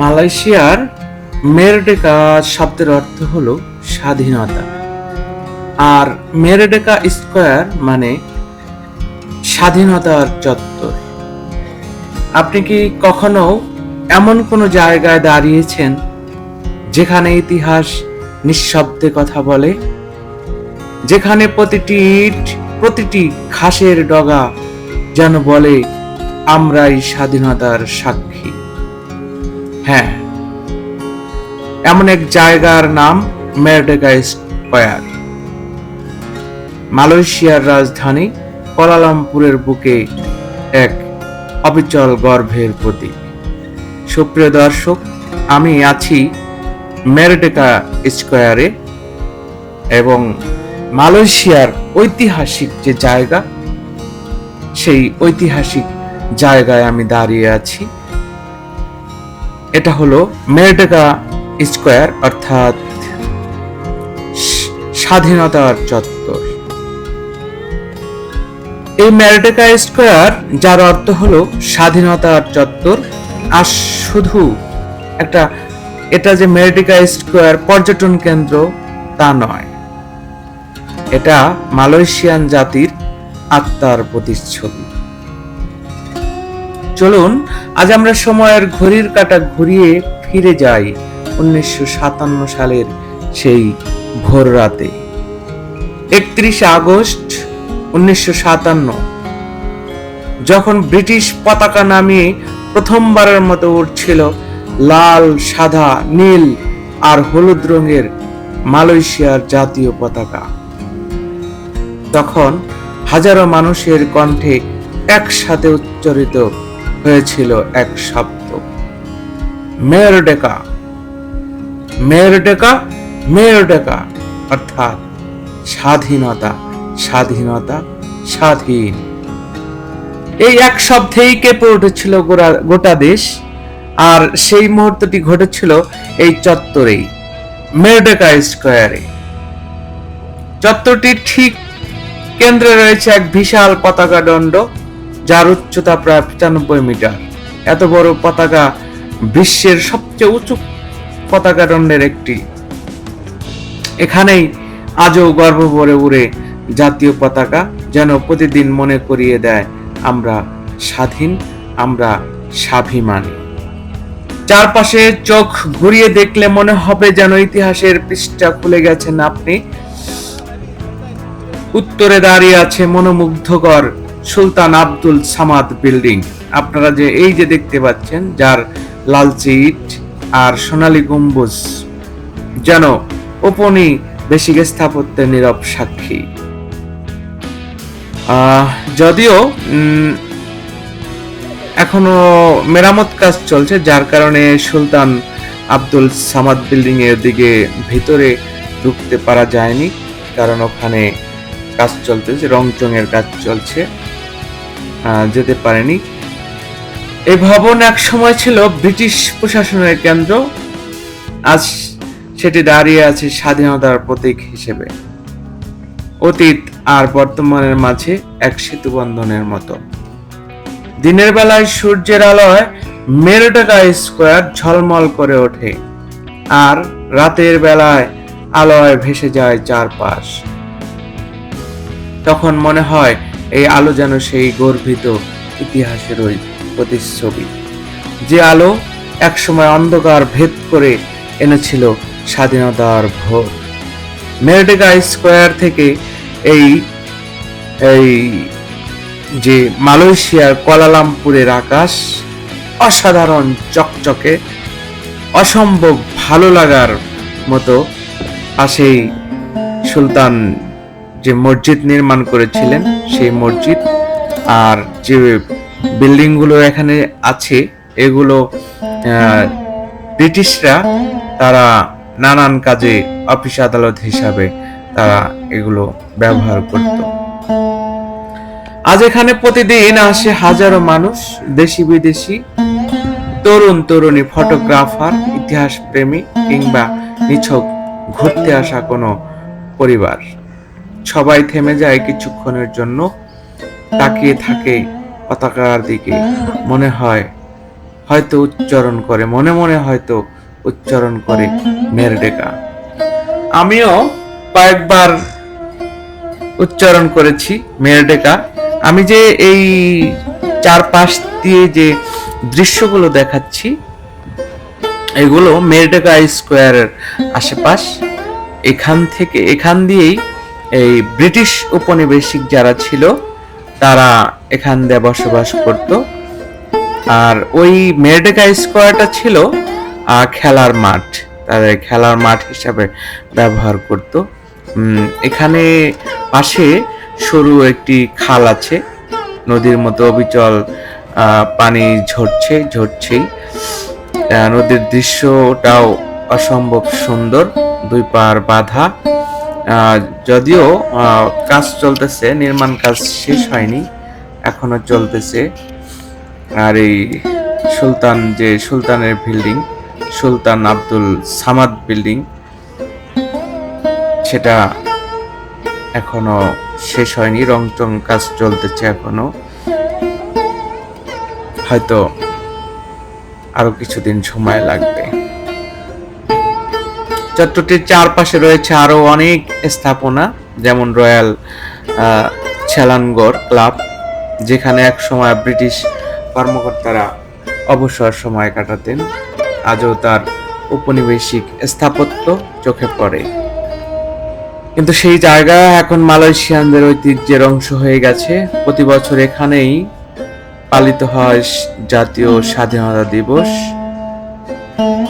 মালয়েশিয়ার মেরডেকা শব্দের অর্থ হলো স্বাধীনতা। আর মেরডেকা স্কোয়ার মানে স্বাধীনতার চত্বর। আপনি কি কখনো এমন কোনো জায়গায় দাঁড়িয়েছেন যেখানে ইতিহাস নিঃশব্দে কথা বলে? যেখানে প্রতিটি ইট, প্রতিটি ঘাসের ডগা যেন বলে, আমরাই স্বাধীনতার সাক্ষী হ্যাঁ। এমন এক জায়গার নাম মেরডেকা স্কোয়ার। মালয়েশিয়ার রাজধানী কোলালামপুরের বুকে এক অবিচল গর্ভের প্রতীক। সুপ্রিয় দর্শক, আমি আছি মেরডেকা স্কোয়ারে এবং মালয়েশিয়ার ঐতিহাসিক যে জায়গা, সেই ঐতিহাসিক জায়গায় আমি দাঁড়িয়ে আছি। এটা হলো মেরডেকা স্কোয়ার, অর্থাৎ স্বাধীনতার চত্বর। এই মেরডেকা স্কোয়ার, যার অর্থ হলো স্বাধীনতার চত্বর, আর শুধু একটা, এটা যে মেরডেকা স্কোয়ার পর্যটন কেন্দ্র, তা নয়। এটা মালয়েশিয়ান জাতির আত্মার প্রতিচ্ছবি। চলুন, আজ আমরা সময়ের ঘড়ির কাঁটা ঘুরিয়ে ফিরে যাই উনিশশো সাতান্ন সালের সেই ভোর রাতে। একত্রিশে আগস্ট উনিশশো সাতান্ন, যখন ব্রিটিশ পতাকা নামিয়ে প্রথমবারের মতো উঠছিল লাল, সাদা, নীল আর হলুদ রঙের মালয়েশিয়ার জাতীয় পতাকা। তখন হাজারো মানুষের কণ্ঠে একসাথে উচ্চারিত হয়েছিল এক শব্দ। মেয়র ডেকা মেয়র ডেকা মেয়র ডেকা অর্থাৎ স্বাধীনতা স্বাধীনতা, স্বাধীন। এই এক শব্দেই কেঁপে উঠেছিল গোটা দেশ? আর সেই মুহূর্তটি ঘটেছিল এই চত্বরেই, মেরডেকা স্কোয়ারে। চত্বরটির ঠিক কেন্দ্রে রয়েছে এক বিশাল পতাকা দণ্ড। যার উচ্চতা প্রায় পঁচানব্বই মিটার। এত বড় পতাকা বিশ্বের সবচেয়ে উঁচু পতাকা দণ্ডের একটি। এখানেই আজও গর্ব ভরে উড়ে জাতীয় পতাকা যেন প্রতিদিন মনে করিয়ে দেয়, আমরা স্বাধীন, আমরা স্বাভিমানী। চারপাশে চোখ ঘুরিয়ে দেখলে মনে হবে যেন ইতিহাসের পৃষ্ঠা খুলে গেছেন আপনি। উত্তরে দাঁড়িয়ে আছে মনোমুগ্ধকর সুলতান আব্দুল সামাদ বিল্ডিং। আপনারা যে এই যে দেখতে পাচ্ছেন, যার লালচে ইট আর সোনালী গম্বুজ, যেন ওপনি বেশিক স্থাপত্যের নীরব সাক্ষী। যদিও এখনও মেরামত কাজ চলছে, যার কারণে সুলতান আব্দুল সামাদ বিল্ডিং এর দিকে ভিতরে ঢুকতে পারা যায়নি, কারণ ওখানে কাজ চলতেছে রং চঙের কাজ চলছে। যেতে পারেনি। এই ভবন এক সময় ছিল ব্রিটিশ প্রশাসনের কেন্দ্র। আজ সেটি দাঁড়িয়ে আছে স্বাধীনতার প্রতীক হিসেবে। অতীত আর বর্তমানের মাঝে এক সেতু বন্ধনের মতো। দিনের বেলায় সূর্যের আলোয় মেরুটাকা স্কোয়ার ঝলমল করে ওঠে, আর রাতের বেলায় আলোয় ভেসে যায় চারপাশ। তখন মনে হয় এই আলো যেন সেই গর্বিত ইতিহাসের ওই প্রতিচ্ছবি। যে আলো একসময় অন্ধকার ভেদ করে এনেছিল স্বাধীনতার ভোর। মেরডেগা স্কোয়ার থেকে এই এই যে মালয়েশিয়ার কোয়ালালামপুরের আকাশ অসাধারণ চকচকে, অসম্ভব ভালো লাগার মতো আসেই সুলতান যে মসজিদ নির্মাণ করেছিলেন, সেই মসজিদ আর যে বিল্ডিংগুলো এখানে আছে, এগুলো ব্রিটিশরা তারা নানান কাজে অফিস আদালত হিসাবে তারা এগুলো ব্যবহার করত। আজ এখানে প্রতিদিন আসে হাজারো মানুষ, দেশি বিদেশি, তরুণ তরুণী ফটোগ্রাফার ইতিহাস প্রেমী কিংবা নিছক ঘুরতে আসা কোনো পরিবার। সবাই থেমে যায় কিছুক্ষণের জন্য। তাকিয়ে থাকে পতাকার দিকে। মনে হয়, হয়তো উচ্চারণ করে, মনে মনে হয়তো উচ্চারণ করে মেরডেকা। আমিও কয়েকবার উচ্চারণ করেছি মেরডেকা। আমি যে এই চারপাশ দিয়ে যে দৃশ্যগুলো দেখাচ্ছি, এগুলো মেরডেকা স্কোয়ারের আশেপাশ। এখান থেকে, এখান দিয়েই এই ব্রিটিশ উপনিবেশিক যারা ছিল, তারা এখান দিয়ে বসবাস করত। আর ওই মেরডেকা স্কোয়ারটা ছিল খেলার মাঠ। তাদের খেলার মাঠ হিসাবে ব্যবহার করত। এখানে পাশে সরু একটি খাল আছে। নদীর মতো অবিচল পানি ঝরছে, ঝরছেই। নদীর দৃশ্যটাও অসম্ভব সুন্দর। দুই পার বাধা। যদিও কাজ চলতেছে, নির্মাণ কাজ শেষ হয়নি, এখনও চলতেছে। আর এই সুলতান, যে সুলতানের building Sultan Abdul Samad building সেটা এখনও শেষ হয়নি রং টং কাজ চলতেছে এখনও। হয়তো আরও কিছুদিন সময় লাগবে। চত্বরটির চারপাশে রয়েছে আরও অনেক স্থাপনা, যেমন রয়্যাল ছেলানগড় ক্লাব, যেখানে এক সময় ব্রিটিশ কর্মকর্তারা অবসর সময় কাটাতেন। আজও তার উপনিবেশিক স্থাপত্য চোখে পড়ে। কিন্তু সেই জায়গা এখন মালয়েশিয়ানদের ঐতিহ্যের অংশ হয়ে গেছে। প্রতি বছর এখানেই পালিত হয় জাতীয় স্বাধীনতা দিবস।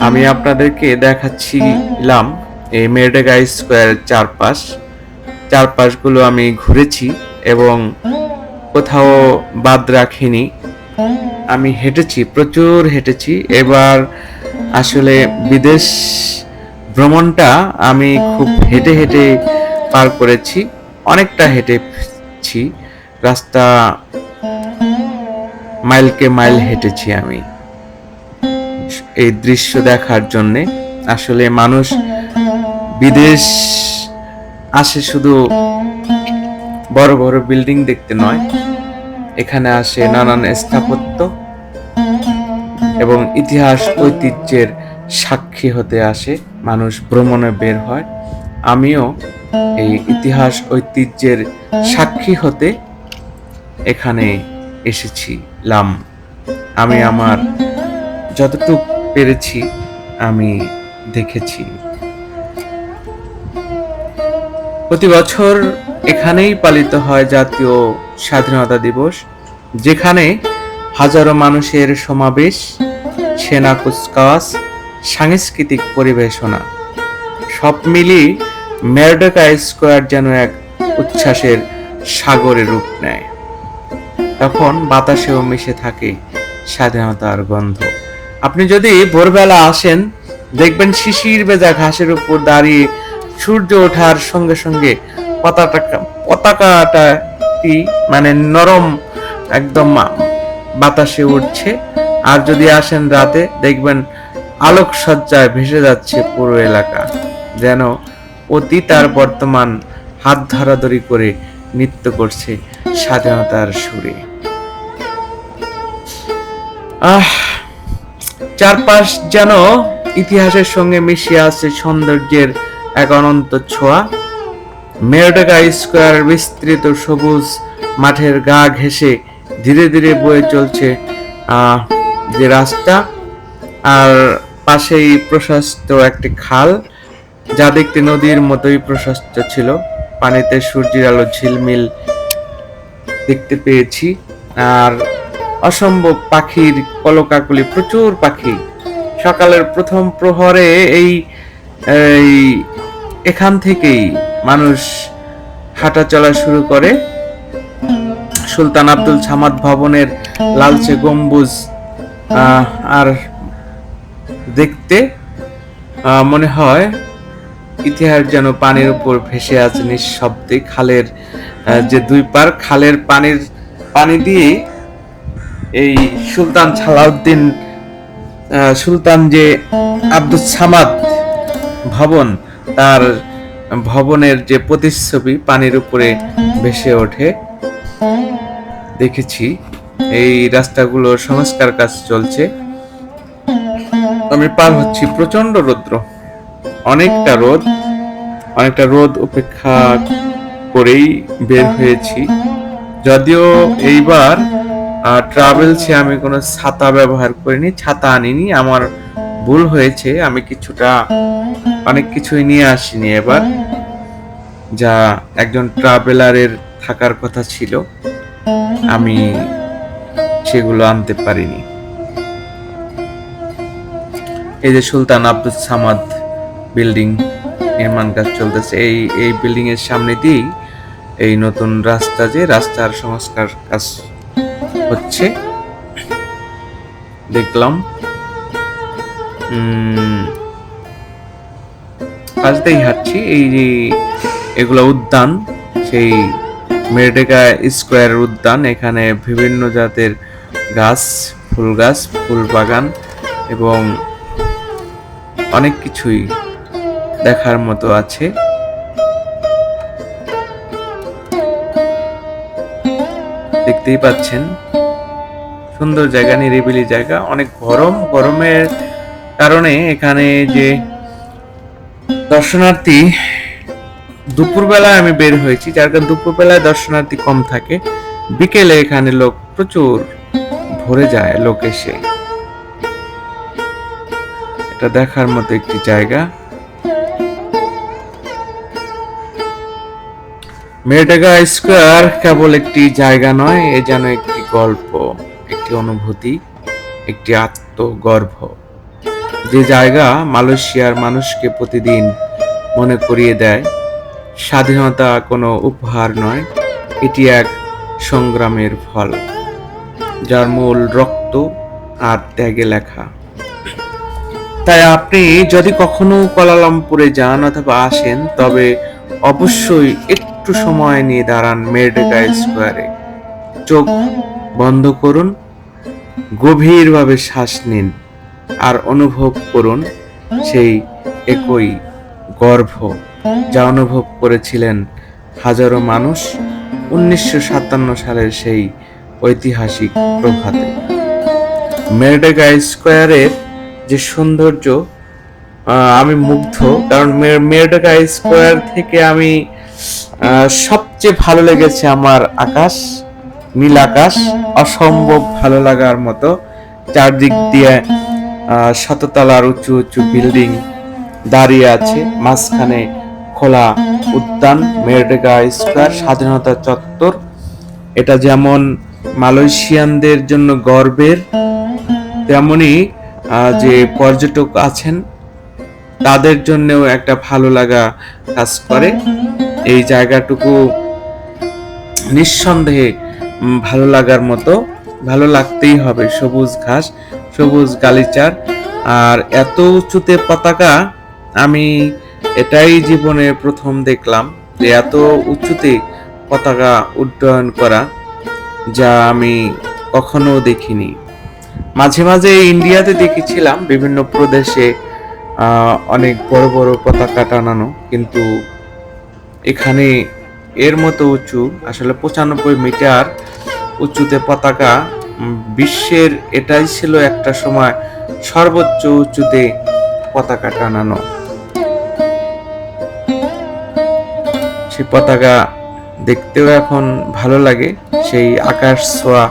আমি আপনাদেরকে দেখাচ্ছিলাম এই মেরডেগা স্কোয়ার চারপাশ। চারপাশগুলো আমি ঘুরেছি এবং কোথাও বাদ রাখিনি। আমি হেঁটেছি, প্রচুর হেঁটেছি। এবার আসলে বিদেশ ভ্রমণটা আমি খুব হেঁটে হেঁটে পার করেছি। অনেকটা হেঁটেছি রাস্তা মাইলকে মাইল হেঁটেছি আমি। এই দৃশ্য দেখার জন্যে। আসলে মানুষ বিদেশ আসে শুধু বড় বড় বিল্ডিং দেখতে নয়, এখানে আসে নানান স্থাপত্য এবং ইতিহাস ঐতিহ্যের সাক্ষী হতে আসে, মানুষ ভ্রমণে বের হয়। আমিও এই ইতিহাস ঐতিহ্যের সাক্ষী হতে এখানে এসেছিলাম। আমি আমার যতটুক পেরেছি, আমি দেখেছি। প্রতি বছর এখানেই পালিত হয় জাতীয় স্বাধীনতা দিবস, যেখানে হাজারো মানুষের সমাবেশ, সেনা কুচকাওয়াজ, সাংস্কৃতিক পরিবেশনা, সব মিলিয়ে মেরডেকা স্কোয়ার যেন এক উচ্ছ্বাসের সাগরে রূপ নেয়। তখন বাতাসেও মিশে থাকে স্বাধীনতার গন্ধ। আপনি যদি ভোরবেলা আসেন, দেখবেন শিশির বেজা ঘাসের উপর দাঁড়িয়ে সূর্য ওঠার সঙ্গে সঙ্গে পতাকা, পতাকাটি মানে নরম একদম বাতাসে উঠছে। আর যদি আসেন রাতে, দেখবেন আলোক সজ্জায় ভেসে যাচ্ছে পুরো এলাকা। যেন অতীত আর বর্তমান হাত ধরাধরি করে নৃত্য করছে স্বাধীনতার সুরে। আহ চারপাশ যেন ইতিহাসের সঙ্গে মিশিয়ে আছে সৌন্দর্যের এক অনন্ত ছোঁয়া। মেরডেকা স্কোয়ার বিস্তৃত সবুজ মাঠের গা ঘেঁষে ধীরে ধীরে বয়ে চলছে যে রাস্তা। আর পাশেই প্রশস্ত একটি খাল, যা দেখতে নদীর মতোই প্রশস্ত ছিল। পানিতে সূর্যের আলো ঝিলমিল দেখতে পেয়েছি। আর অসম্ভব পাখির কলকাকলি, প্রচুর পাখি। সকালের প্রথম প্রহরে এই এখান থেকেই মানুষ হাঁটা চলা শুরু করে। সুলতান আব্দুল সামাদ ভবনের লালচে গম্বুজ আর দেখতে মনে হয় ইতিহাস যেন পানির উপর ভেসে আছে নিঃশব্দে। খালের যে দুই পার, খালের পানির, পানি দিয়ে এই সুলতান সালাউদ্দিন সুলতান যে আব্দুল সামাদ ভবন, তার ভবনের যে প্রতিচ্ছবি পানির উপরে ভেসে ওঠে, দেখেছি। এই রাস্তাগুলো সংস্কার কাজ চলছে। আমি পার হচ্ছি প্রচণ্ড রৌদ্র। অনেকটা রোদ অনেকটা রোদ উপেক্ষা করেই বের হয়েছি। যদিও এইবার ট্রাভেলসে আমি কোনো ছাতা ব্যবহার করিনি, ছাতা আনিনি, আমার ভুল হয়েছে, আমি কিছুটা, অনেক কিছুই নিয়ে আসিনি এবার, যা একজন ট্রাভেলারের থাকার কথা ছিল, আমি সেগুলো আনতে পারিনি। এই যে সুলতান আব্দুল সামাদ বিল্ডিং নির্মাণ কাজ চলতেছে, এই এই বিল্ডিং এর সামনে দিয়েই এই নতুন রাস্তা যে, রাস্তার সংস্কার কাজ হচ্ছে। দেখলাম। দিয়েই হাঁটছি। এই যে এগুলো উদ্যান, সেই মেডেকা স্কোয়ার উদ্যান, এখানে বিভিন্ন জাতের গাছ, ফুল গাছ, ফুল বাগান এবং অনেক কিছুই দেখার মতো আছে। দেখতেই পাচ্ছেন। সুন্দর জায়গা, নিরিবিলি জায়গা, অনেক গরম। গরমের কারণে এখানে যে দর্শনার্থী, দুপুরবেলায় আমি বের হয়েছি, যার কারণে দুপুরবেলায় দর্শনার্থী কম থাকে। বিকেলে এখানে লোক প্রচুর ভরে যায়, লোক এসে। এটা দেখার মতো একটি জায়গা। মেডাগা স্কোয়ার কেবল একটি জায়গা নয়, এ যেন একটি গল্প। একটি অনুভূতি, একটি আত্মগর্ভ। যে জায়গা মালয়েশিয়ার মানুষকে প্রতিদিন মনে করিয়ে দেয়, স্বাধীনতা কোনো উপহার নয়, এটি এক সংগ্রামের ফল, যার মূল রক্ত আর ত্যাগে লেখা। তাই আপনি যদি কখনো কোয়ালালামপুরে যান অথবা আসেন, তবে অবশ্যই একটু সময় নিয়ে দাঁড়ান মেরডেকা স্কোয়ারে। চোখ বন্ধ করুন, গভীরভাবে শ্বাস নিন আর অনুভব করুন সেই একই গর্ভ যা অনুভব করেছিলেন হাজারো মানুষ উনিশশো সাতান্ন সালের সেই ঐতিহাসিক প্রভাতে। মেরডেগা স্কোয়ারের যে সৌন্দর্য আমি মুগ্ধ, কারণ মেরডেগা স্কোয়ার থেকে আমি সবচেয়ে ভালো লেগেছে আমার আকাশ। নীল আকাশ, অসম্ভব ভালো লাগার মতো। চারদিক দিয়ে শততলার উঁচু উঁচু বিল্ডিং দাঁড়িয়ে আছে। মাঝখানে খোলা উদ্যান, মেরডেগা স্কোয়ার, স্বাধীনতা চত্বর। এটা যেমন মালয়েশিয়ানদের জন্য গর্বের, তেমনি যে পর্যটক আছেন, তাদের জন্যও একটা ভালো লাগা কাজ করে। এই জায়গাটুকু নিঃসন্দেহে ভালো লাগার মতো, ভালো লাগতেই হবে, সবুজ ঘাস, সবুজ গালিচার। আর এত উঁচুতে পতাকা, আমি এটাই জীবনে প্রথম দেখলাম যে এত উঁচুতে পতাকা উড্ডয়ন করা যা আমি কখনো দেখিনি। মাঝে মাঝে ইন্ডিয়াতে দেখেছিলাম, বিভিন্ন প্রদেশে অনেক বড় বড় পতাকা টানানো, কিন্তু এখানে এর মতো উঁচু, আসলে পঁচানব্বই মিটার উঁচুতে পতাকা বিশ্বের এটাই ছিল একটা সময় সর্বোচ্চ উঁচুতে পতাকা টানানো। সে পতাকা দেখতেও এখন ভালো লাগে, সেই আকাশ ছোঁয়া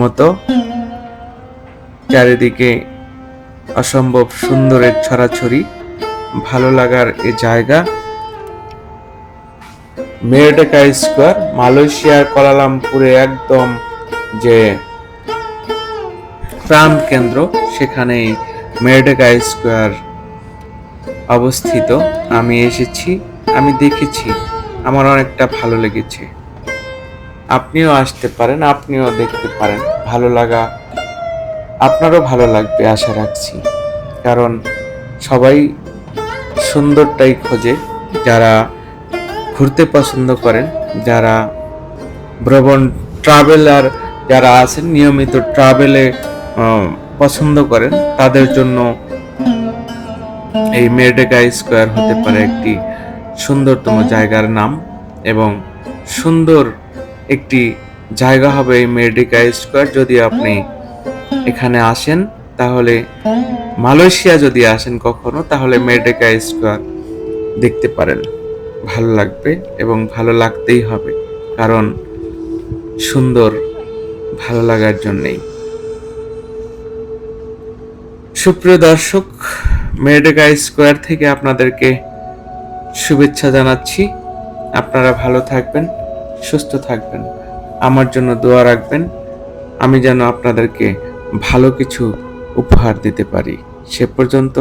মতো। চারিদিকে অসম্ভব সুন্দরের ছড়াছড়ি, ভালো লাগার এ জায়গা। মেরডেকা স্কোয়ার মালয়েশিয়ার কোয়ালালামপুরে একদম যে প্রাণ কেন্দ্র, সেখানেই মেরডেকা স্কোয়ার অবস্থিত। আমি এসেছি, আমি দেখেছি, আমার অনেকটা ভালো লেগেছে। আপনিও আসতে পারেন, আপনিও দেখতে পারেন, ভালো লাগা, আপনারও ভালো লাগবে, আশা রাখছি। কারণ সবাই সুন্দরটাই খোঁজে, যারা ঘুরতে পছন্দ করেন, যারা ভ্রমণ ট্রাভেলার যারা আছেন, নিয়মিত ট্রাভেলে পছন্দ করেন, তাদের জন্য এই মেরডেকা স্কোয়ার হতে পারে একটি সুন্দরতম জায়গার নাম এবং সুন্দর একটি জায়গা হবে এই মেরডেকা স্কোয়ার। যদি আপনি এখানে আসেন, তাহলে মালয়েশিয়া যদি আসেন কখনো, তাহলে মেডেকা স্কোয়ার দেখতে পারেন। ভালো লাগবে এবং ভালো লাগতেই হবে, কারণ সুন্দর ভালো লাগার জন্যেই। সুপ্রিয় দর্শক মেডেকা স্কোয়ার থেকে আপনাদেরকে শুভেচ্ছা জানাচ্ছি। আপনারা ভালো থাকবেন, সুস্থ থাকবেন, আমার জন্য দোয়া রাখবেন। আমি যেন আপনাদেরকে ভালো কিছু উপহার দিতে পারি। সে পর্যন্ত